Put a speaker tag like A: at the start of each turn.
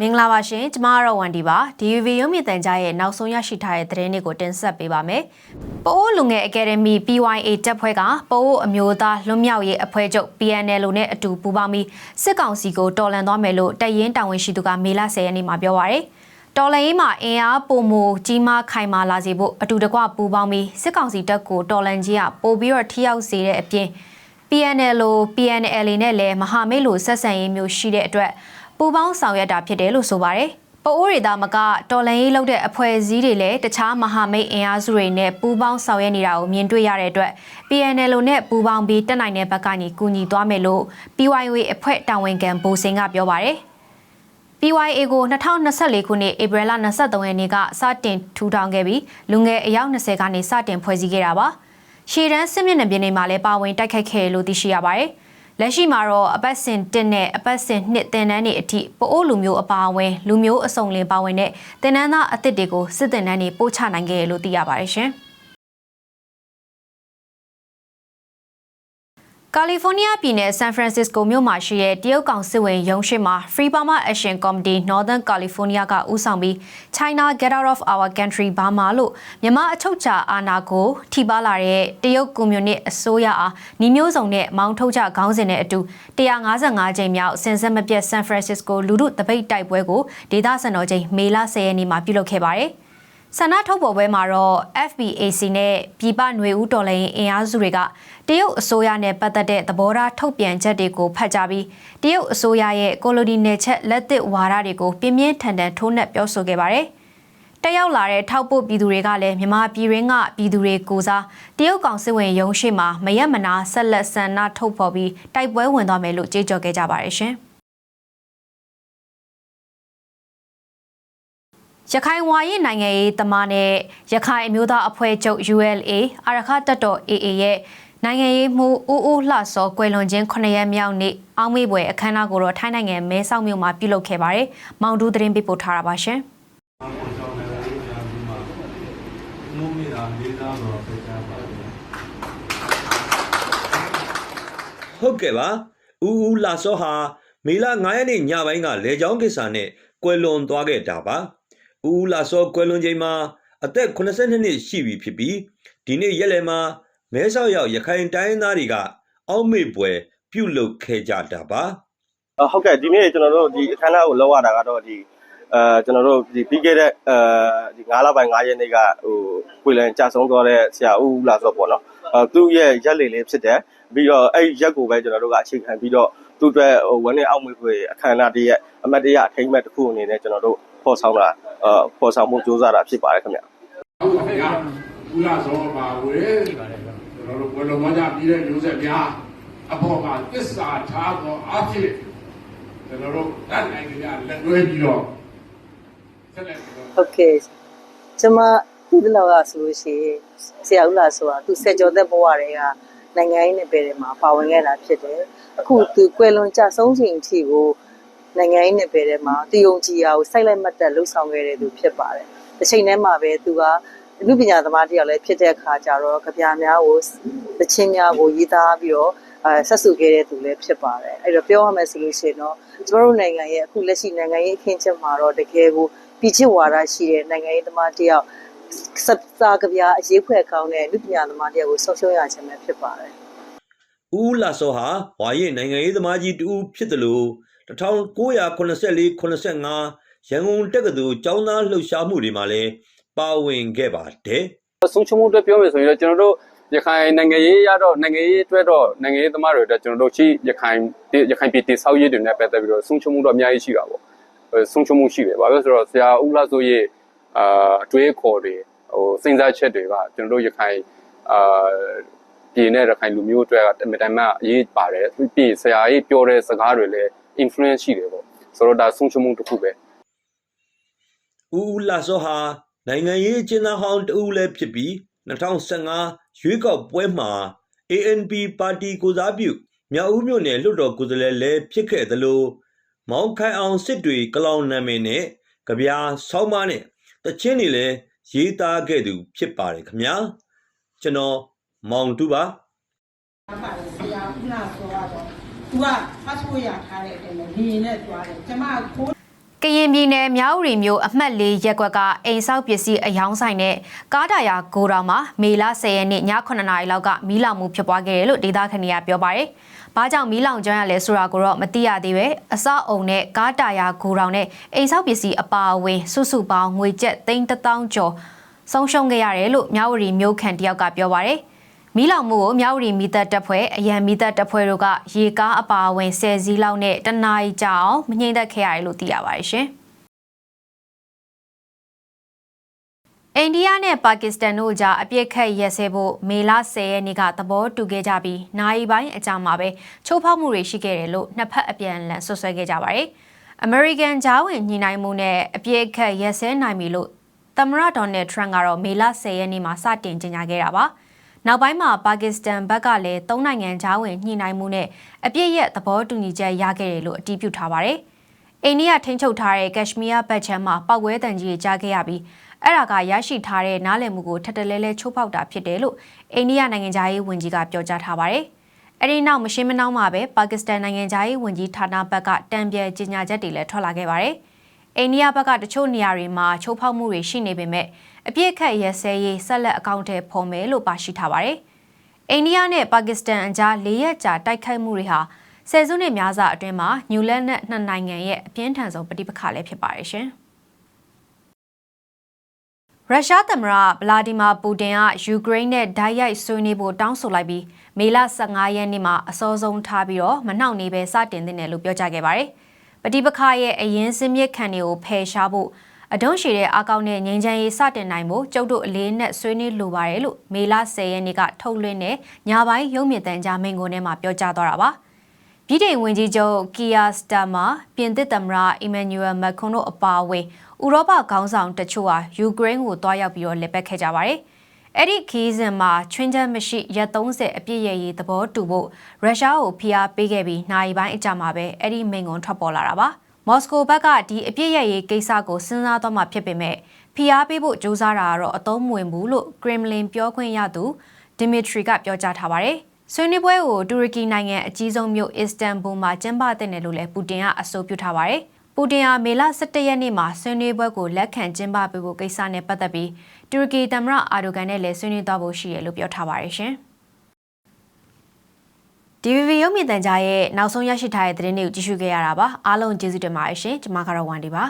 A: မင်္ဂလာပါရှင်ကျမကတော့ဝန်ဒီပါ DUV ရုံးမြင့်တန်ကြားရဲ့နောက်ဆုံးရရှိထားတဲ့သတင်းတွေကိုတင်ဆက်ပေးပါမယ်။ပိုးအိုးလူငယ်အကယ်ဒမီ PYA တပ်ဖွဲ့ကပိုးအိုးအမျိုးသားလွတ်မြောက်ရေးအဖွဲ့ချုပ် PNL နဲ့အတူပူးပေါင်းပြီးစစ်ကောင်စီကိုတော်လှန်သွားမယ်လို့တပ်ရင်းတာဝန်ရှိသူကမေလ10ရက်နေ့မှာပြောပါရယ်။တော်လှန်ရေးမှာအင်အားပုံမူကြီးမားခိုင်မာလာစေဖို့အတူတကွပူးပေါင်းပြီးစစ်ကောင်စီတပ်ကိုတော်လှန်ကြီးကပို့ပြီးတော့ထိရောက်စေတဲ့အပြင် PNL လို PNL နဲ့လည်းမဟာမိတ်လိုဆက်ဆံရေးမျိုးရှိတဲ့အတွက်ပူပေါင်းဆောင်ရွက်တာဖြစ်တယ်လို့ဆိုပါတယ်။ပအိုးရီသားမကတော်လန်ရေးလုပ်တဲ့အဖွဲ့အစည်းတွေလည်းတခြားမဟာမိတ်အင်အားစုတွေနဲ့ပူပေါင်းဆောင်ရွက်နေတာကိုမြင်တွေ့ရတဲ့အတွက် PNL နဲ့ပူပေါင်းပြီးတက်နိုင်တဲ့ဘက်ကနေကူညီသွားမယ်လို့ PYW အဖွဲ့တာဝန်ခံဘိုစင်ကပြောပါတယ်။ PYA ကို2024ခုနှစ်ဧပြီလ23ရက်နေ့ကစတင်ထူထောင်ခဲ့ပြီးလူငယ်အယောက်20ကနေစတင်ဖွဲ့စည်းခဲ့တာပါ။ ရှေ့တန်းစစ်မျက်နှာပြင်တွေမှာလည်းပါဝင်တိုက်ခိုက်ခဲ့တယ်လို့သိရှိရပါတယ်။လက်ရှိမှာတော့အပတ်စဉ်1နဲ့အပတ်စဉ်2တင်နန်းတွေအထိပိုအိုးလူမျိုးအပါအဝင်လူမျိုးအစုံလင်ပါဝင်တဲ့တင်နန်းသားအသစ်တွေကိုစစ်တင်နန်းတွေပို့ချနိုင်ခဲ့တယ်လို့သိရပါတယ်ရှင်။ ကာလီဖိုးနီးယားပြည်နယ်ဆန်ဖရန်စစ္စကိုမြို့မှာရှိတဲ့တရုတ်ကောင်စစ်ဝင်ရုံးရှိမှာ Free Burma Action Committee Northern California ကဦးဆောင်ပြီး China Get Out of Our Country Burma လို့မြန်မာအချုပ်ချာအာဏာကိုထိပါလာတဲ့တရုတ်ကွန်မြူနစ်အစိုးရအားညီမျိုးစုံနဲ့မောင်းထုတ်ချခေါင်းစဉ်နဲ့အတူ155ကြိမ်မြောက်စင်ဆက်မပြတ်ဆန်ဖရန်စစ္စကိုလူထုတပိတ်တိုက်ပွဲကိုဒေသစံတော်ချိန်မေလ10ရက်နေ့မှာပြုလုပ်ခဲ့ပါတယ်။ ဆန္ဒထုတ်ပေါ်ပွဲမှာတော့ FBAC နဲ့ပြည်ပຫນွေဦးတော်လှန်ရေးအင်အားစုတွေကတရုတ်အစိုးရနဲ့ပတ်သက်တဲ့သဘောထားထုတ်ပြန်ချက်တွေကိုဖတ်ကြားပြီးတရုတ်အစိုးရရဲ့ကိုလိုနီနယ်ချက်လက်သစ်ဝါဒတွေကိုပြင်းပြင်းထန်ထန်ထိုးနှက်ပြောဆိုခဲ့ပါတယ်။တက်ရောက်လာတဲ့ထောက်ပို့ပြည်သူတွေကလည်းမြန်မာပြည်ရင်းကပြည်သူတွေကိုစားတရုတ်ကောင်စစ်ဝင်ရုံးရှိမှာမရက်မနာဆက်လက်ဆန္ဒထုတ်ဖော်ပြီးတိုက်ပွဲဝင်သွားမယ်လို့ကြေကြော်ခဲ့ကြပါတယ်ရှင်။ ရခိုင်ဝါရေးနိုင်ငံရေးသမားနဲ့ရခိုင်အမျိုးသားအဖွဲ့ချုပ် ULA အာရခတပ်တော် AA ရဲ့နိုင်ငံရေးမှုဦးဦးလှစောကွယ်လွန်ခြင်း9ရက်မြောက်နေ့အောင်းမေပွဲအခမ်းအနားကိုတော့ထိုင်းနိုင်ငံမဲဆောက်မြို့မှာပြုလုပ်ခဲ့ပါတယ်။မောင်တူးသတင်းပေးပို့ထားတာပါရှင်။
B: အောင်ကြောင်းလည်းရေးများပြီးမှမုံမိတာလေးစားတော့ပြကြပါဘူး
C: ဟုတ်ကဲ့ပါဦးဦးလာစောဟာမေလ9ရက်နေ့ညပိုင်းကလေကြောင်းကိစ္စနဲ့ကွယ်လွန်သွားခဲ့တာပါ ဦးဦးလာစောကွယ်လွန်ချိန်မှာအသက်82နှစ်ရှိပြီဖြစ်ပြီးဒီနေ့ရက်လည်မှာမဲဆောက်ရောက်ရခိုင်တိုင်းသားတွေကအောက်မေ့ပွဲပြုလုပ်ခဲ့ကြတာပါ
D: အဟုတ်ကဲ့ဒီနေ့ကျွန်တော်တို့ဒီအခမ်းအနားကိုလောက်ရတာကတော့ဒီအဲကျွန်တော်တို့ဒီပြီးခဲ့တဲ့အဲဒီ9လပိုင်း9ရက်နေ့ကဟိုပြည်လန်ကြာဆုံးသွားတဲ့ဆရာဦးဦးလာဆိုပေါ့နော်အဲသူ့ရဲ့ရက်လေလေးဖြစ်တယ်ပြီးတော့အဲ့ဒီရက်ကိုပဲကျွန်တော်တို့ကအခြေခံပြီးတော့သူ့အတွက်ဟိုဝန်းနေအောက်မေဖွေအခမ်းအနားတည်းရဲ့အမတ်တရအထိမ့်မဲ့တစ်ခုအနေနဲ့ကျွန်တော်တို့ ဖော်ဆောင်တာအဲဖော်ဆောင်မှုစူးစမ်းတာဖြစ်ပါတယ်ခင်ဗျ
E: ဟုတ်ပါဗျာဦးလာစောပါဝေကျွန်တော်တို့ဘယ်လိုမှကြပြီးတဲ့မျိုးဆက်များအပေါ်မှာသစ္စာထားသောအဖြစ်ကျွန်တော်တို့တတ်နိုင်ကြလက်တွဲပြီးတော့ဆက်လက်ပြီးတော့
F: ဟုတ်ကဲ့ကျမဒီလောက်ကဆိုလို့ရှိရင်ဆရာဦးလာဆိုတာသူဆက်ကြောသက်ဘဝတွေကနိုင်ငံရေးနယ်ပယ်တွေမှာပါဝင်ခဲ့တာဖြစ်တယ်အခုသူကွယ်လွန်ကြဆုံးချိန်အထိကို နိုင်ငံရေးနယ်ပယ်တွေမှာတည်ုံကြည်ရာကိုစိုက်လိုက်မှတ်တက်လှုပ်ဆောင်ခဲ့တဲ့သူဖြစ်ပါတယ်တစ်ချိန်တည်းမှာပဲသူကအမှုပညာသမားတစ်ယောက်လည်းဖြစ်တဲ့အခါကျတော့ကြပြများကိုသချင်းများကိုရေးသားပြီးတော့အဲဆက်စုခဲ့တဲ့သူလည်းဖြစ်ပါတယ်အဲ့တော့ပြောရမယ်ဆိုလို့ရှိရင်တော့ကျမတို့နိုင်ငံရဲ့အခုလက်ရှိနိုင်ငံရေးအခင်းကျင်းမှာတော့တကယ်ကိုပြည်ချစ်ဝါဒရှိတဲ့နိုင်ငံရေးသမားတစ်ယောက်စပ်စာကြပြအရေးဖွဲ့ကောင်းတဲ့လူပညာသမားတစ်ယောက်ကိုဆောက်ရှုံးရခြင်းပဲဖြစ်ပါတယ်
C: ဦးဦးလာစောဟာဝါရင်နိုင်ငံရေးသမားကြီးတူဖြစ်တယ်လို့ 1984-85ရန်ကုန်တက္ကသိုလ်ကျောင်းသားလှုပ်ရှားမှုတွေမှာလည်းပါဝင်ခဲ့ပါတယ်
G: ဆုံးချုံမှုအတွက်ပြောမယ်ဆိုရင်တော့ကျွန်တော်တို့ရခိုင်နိုင်ငံရေးရတော့နိုင်ငံရေးအတွက်တော့နိုင်ငံရေးသမားတွေအတွက်ကျွန်တော်တို့ရှိရခိုင်ရခိုင်ပြည်တည်ဆောက်ရေးတွေနဲ့ပတ်သက်ပြီးတော့ဆုံးချုံမှုတော့အများကြီးရှိတာပေါ့ဆုံးချုံမှုရှိတယ်ဘာလို့လဲဆိုတော့ဆရာဦးလာဆိုရဲ့အာအတွေးခေါ်တွေဟိုစဉ်းစားချက်တွေကကျွန်တော်တို့ရခိုင်အာပြည်နဲ့ရခိုင်လူမျိုးအတွက်အမြဲတမ်းအရေးပါတယ်ပြီးဆရာကြီးပြောတဲ့စကားတွေလည်း influence ရှိတယ်ပေါ့ဆိုတော့ဒါဆုံးချုံမှုတစ်ခုပဲ
C: ဦးဦးလာစောဟာနိုင်ငံရေးအကျဉ်းသားဟောင်းတဦးလည်းဖြစ်ပြီး2015ရွေးကောက်ပွဲမှာ ANP ပါတီကိုစားပြုမြောက်ဦးမြို့နယ်လွှတ်တော်ကိုယ်စားလှယ်လည်းဖြစ်ခဲ့သလိုမောင်ခိုင်အောင်စစ်တွေကလောင်နာမည်နဲ့ကြပြာဆောင်းမနဲ့တချင်းတွေလည်းရေးသားခဲ့သူဖြစ်ပါတယ်ခင်ဗျာကျွန်တော်မောင်တူပါ
H: ပါတယ်ဆရာဦးလာဆိုတော့ သူကက passport ရထားတဲ့အတိုင်းပဲနေရင်နဲ့သွားတယ်ကျမကခိုး
A: ကရင်ပြည်နယ်မြောက်ဥရီမြို့အမှတ်၄ရပ်ကွက်ကအိမ်ဆောက်ပစ္စည်းအယောင်းဆိုင်နဲ့ကားတာယာဂိုဒေါင်မှာမေလ10ရက်နေ့ည9:00နာရီလောက်ကမီးလောင်မှုဖြစ်ပွားခဲ့တယ်လို့ဒေသခံတွေကပြောပါတယ်။ဘာကြောင့်မီးလောင်ကျွမ်းရလဲဆိုတာကိုတော့မသိရသေးပဲအစအုံနဲ့ကားတာယာဂိုဒေါင်နဲ့အိမ်ဆောက်ပစ္စည်းအပါအဝင်စုစုပေါင်းငွေကျပ်3000ကျော်ဆုံးရှုံးခဲ့ရတယ်လို့မြောက်ဥရီမြို့ခံတယောက်ကပြောပါတယ်။ မီးလောင်မှုကိုမြောက်ရီမီသက်တပ်ဖွဲ့အရန်မီသက်တပ်ဖွဲ့တို့ကရေကားအပါအဝင်10စီးလောက်နဲ့တနာရီကြာအောင်မငြိမ့်သက်ခဲ့ရတယ်လို့သိရပါတယ်ရှင်။အိန္ဒိယနဲ့ပါကစ္စတန်တို့ကြားအပြစ်ခတ်ရက်စဲဖို့မေလ10ရက်နေ့ကသဘောတူခဲ့ကြပြီးနိုင်ပိုင်းအကြာမှာပဲချိုးဖောက်မှုတွေရှိခဲ့တယ်လို့နှစ်ဖက်အပြန်အလှန်ဆွဆွဲခဲ့ကြပါတယ်။ American ဂျားဝင်ညီနိုင်မှုနဲ့အပြစ်ခတ်ရက်စဲနိုင်ပြီလို့သမ္မတဒေါ်နယ်ထရန့်ကတော့မေလ10ရက်နေ့မှာစတင်ကြေညာခဲ့တာပါ။ နောက်ပိုင်းမှာပါကစ္စတန်ဘက်ကလည်းသုံးနိုင်ငံကြားဝင်ညှိနှိုင်းမှုနဲ့အပြစ်ရဲ့သဘောတူညီချက်ရခဲ့တယ်လို့အတည်ပြုထားပါတယ်။အိန္ဒိယထိန်းချုပ်ထားတဲ့ကက်ရှမီးယားဘက်ချမ်းမှာပောက်ကွဲတံကြီးကြားခဲ့ရပြီးအဲ့ဒါကရရှိထားတဲ့နားလည်မှုကိုထပ်တလဲလဲချိုးဖောက်တာဖြစ်တယ်လို့အိန္ဒိယနိုင်ငံသားရေးဝန်ကြီးကပြောကြားထားပါတယ်။အဲ့ဒီနောက်မရှင်းမနှောင်းမှာပဲပါကစ္စတန်နိုင်ငံသားရေးဝန်ကြီးဌာနဘက်ကတံပြဲကြေညာချက်တွေလည်းထွက်လာခဲ့ပါတယ်။ အိန္ဒိယဘက်ကတချို့နေရာတွေမှာချိုးဖောက်မှုတွေရှိနေပေမဲ့အပြစ်ခတ်ရဲစဲရေးဆက်လက်အကောင့်ထဲဖော်မယ်လို့ပါရှိထားပါတယ်။အိန္ဒိယနဲ့ပါကစ္စတန်အကြား၄ရက်ကြာတိုက်ခိုက်မှုတွေဟာဆယ်စုနှစ်များစွာအတွင်းမှာညူလက်နဲ့နှစ်နိုင်ငံရဲ့အပြင်းထန်ဆုံးပဋိပက္ခလည်းဖြစ်ပါတယ်ရှင်။ရုရှားသမ္မတဗလာဒီမာပူတင်ကယူကရိန်းနဲ့ဓာတ်ရိုက်ဆွေးနွေးဖို့တောင်းဆိုလိုက်ပြီးမေလ15ရက်နေ့မှာအစောဆုံးထားပြီးတော့မနှောင့်နေပဲစတင်သင့်တယ်လို့ပြောကြားခဲ့ပါတယ်။ ပဋိပက္ခရဲ့အရင်စင်းမြစ်ခံတွေကိုဖယ်ရှားဖို့အဒုံးရှည်တဲ့အကောင့်နဲ့ငြိမ်းချမ်းရေးစတင်နိုင်ဖို့ကျုပ်တို့အလေးနဲ့ဆွေးနွေးလိုပါတယ်လို့မေလ10ရက်နေ့ကထုတ်လွှင့်တဲ့ညပိုင်းရုံမြင့်တန်ကြားမိန့်ခွန်းထဲမှာပြောကြားသွားတာပါ။ပြည်ထောင်ဝင်ကြီးချုပ်ကီယာစတာမာပြင်သစ်သမ္မတအီမန်နျူရယ်မက်ခွန်တို့အပါအဝင်ဥရောပခေါင်းဆောင်တချို့ဟာယူကရိန်းကိုတွားရောက်ပြီးတော့လက်ပတ်ခဲ့ကြပါတယ်။ အဲ့ဒီခီးစဉ်မှာချွင်းချက်မရှိရက်30အပြည့်ရရေးသဘောတူဖို့ရုရှားကိုဖိအားပေးခဲ့ပြီးနိုင်ပိုင်းအကြာမှာပဲအဲ့ဒီမိန့်ခွန်းထွက်ပေါ်လာတာပါ။မော်စကိုဘက်ကဒီအပြည့်ရရေးကိစ္စကိုစဉ်းစားတော့မှဖြစ်ပေမဲ့ဖိအားပေးဖို့ကြိုးစားတာကတော့အသုံးမဝင်ဘူးလို့ကရမ်လင်ပြောခွင့်ရသူဒီမီထရီကပြောကြားထားပါတယ်။ဆွေးနွေးပွဲကိုတူရကီနိုင်ငံအကြီးဆုံးမြို့အစ္စတန်ဘူမှာကျင်းပတဲ့နယ်လို့လည်းပူတင်ကအဆိုပြုထားပါတယ်။ ပူတင်ဟာမေလ17ရက်နေ့မှာဆွေးနွေးပွဲကိုလက်ခံကျင်းပပေးဖို့ကိစ္စနဲ့ပတ်သက်ပြီးတူရကီသမ္မတအာဒိုဂန်နဲ့လည်းဆွေးနွေးသွားဖို့ရှိတယ်လို့ပြောထားပါတယ်ရှင်။ DVB ရုပ်မြင်သံကြားရဲ့နောက်ဆုံးရရှိထားတဲ့သတင်းတွေကိုကြည့်ရှုခဲ့ရတာပါအားလုံးကျေးဇူးတင်ပါတယ်ရှင်ကျွန်မကတော့ဝန်ဒီပါ